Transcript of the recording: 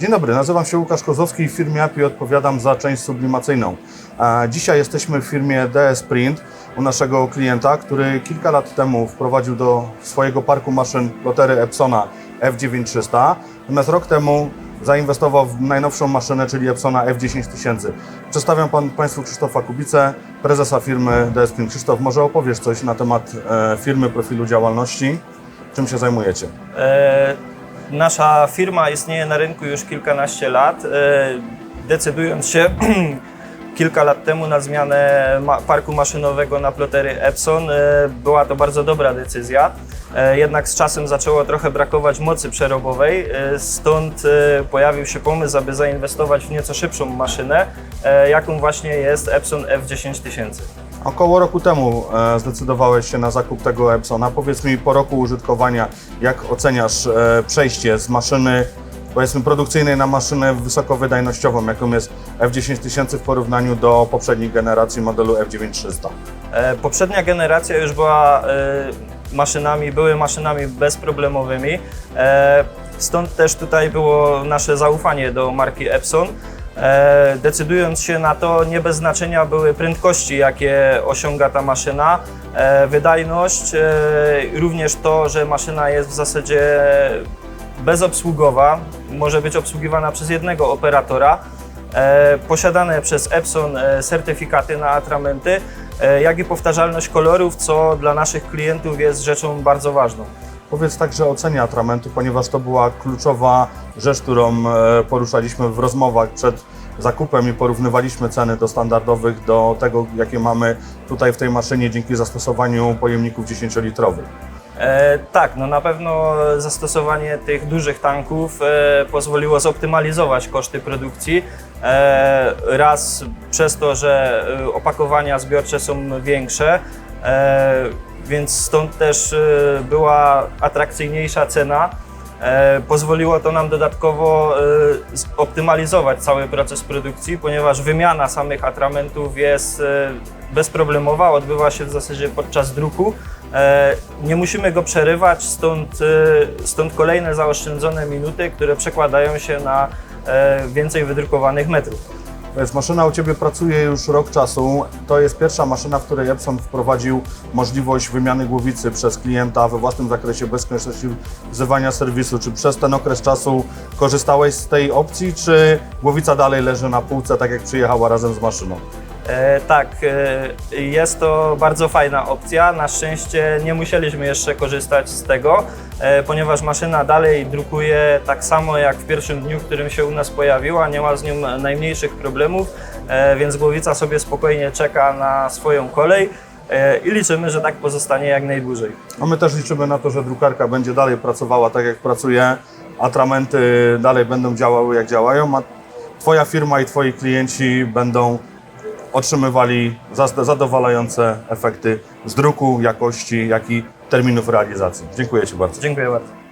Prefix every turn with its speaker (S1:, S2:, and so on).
S1: Dzień dobry, nazywam się Łukasz Kozłowski i w firmie API odpowiadam za część sublimacyjną. Dzisiaj jesteśmy w firmie DS Print u naszego klienta, który kilka lat temu wprowadził do swojego parku maszyn lotery Epsona F9300, natomiast rok temu zainwestował w najnowszą maszynę, czyli Epsona F10000. Przedstawiam pan, Państwu Krzysztofa Kubicę, prezesa firmy DS Print. Krzysztof, może opowiesz coś na temat e, firmy, profilu działalności, czym się zajmujecie?
S2: E, Nasza firma istnieje na rynku już kilkanaście lat. E, Decydując się kilka lat temu na zmianę parku maszynowego na plotery Epson, e, była to bardzo dobra decyzja. E, Jednak z czasem zaczęło trochę brakować mocy przerobowej, e, stąd pojawił się pomysł, aby zainwestować w nieco szybszą maszynę, jaką właśnie jest Epson F10000.
S1: Około roku temu zdecydowałeś się na zakup tego Epsona. Powiedz mi po roku użytkowania, jak oceniasz przejście z maszyny powiedzmy produkcyjnej na maszynę wysokowydajnościową, jaką jest F10000 w porównaniu do poprzedniej generacji modelu F9300?
S2: E, Poprzednia generacja już była e, maszynami, były maszynami bezproblemowymi. e, Stąd też tutaj było nasze zaufanie do marki Epson. Decydując się na to, nie bez znaczenia były prędkości, jakie osiąga ta maszyna, wydajność, również to, że maszyna jest w zasadzie bezobsługowa, może być obsługiwana przez jednego operatora. E, posiadane przez Epson e, certyfikaty na atramenty, e, jak i powtarzalność kolorów, co dla naszych klientów jest rzeczą bardzo ważną.
S1: Powiedz także o cenie atramentu, ponieważ to była kluczowa rzecz, którą poruszaliśmy w rozmowach przed zakupem i porównywaliśmy ceny do standardowych, do tego, jakie mamy tutaj w tej maszynie dzięki zastosowaniu pojemników 10-litrowych.
S2: E, tak, no na pewno zastosowanie tych dużych tanków e, pozwoliło zoptymalizować koszty produkcji. E, raz przez to, że e, opakowania zbiorcze są większe, e, więc stąd też e, była atrakcyjniejsza cena. E, pozwoliło to nam dodatkowo e, optymalizować cały proces produkcji, ponieważ wymiana samych atramentów jest e, bezproblemowa, odbywa się w zasadzie podczas druku. E, Nie musimy go przerywać, stąd, e, stąd kolejne zaoszczędzone minuty, które przekładają się na e, więcej wydrukowanych metrów.
S1: Powiedz, maszyna u Ciebie pracuje już rok czasu. To jest pierwsza maszyna, w której Epson wprowadził możliwość wymiany głowicy przez klienta we własnym zakresie bez konieczności wzywania serwisu. Czy przez ten okres czasu korzystałeś z tej opcji, czy głowica dalej leży na półce, tak jak przyjechała razem z maszyną?
S2: E, tak, e, jest to bardzo fajna opcja. Na szczęście nie musieliśmy jeszcze korzystać z tego, e, ponieważ maszyna dalej drukuje tak samo jak w pierwszym dniu, w którym się u nas pojawiła. Nie ma z nią najmniejszych problemów, e, więc głowica sobie spokojnie czeka na swoją kolej e, i liczymy, że tak pozostanie jak najdłużej.
S1: A my też liczymy na to, że drukarka będzie dalej pracowała tak, jak pracuje, atramenty dalej będą działały, jak działają, a Twoja firma i Twoi klienci będą otrzymywali zadowalające efekty z druku, jakości, jak i terminów realizacji. Dziękuję Ci bardzo.
S2: Dziękuję bardzo.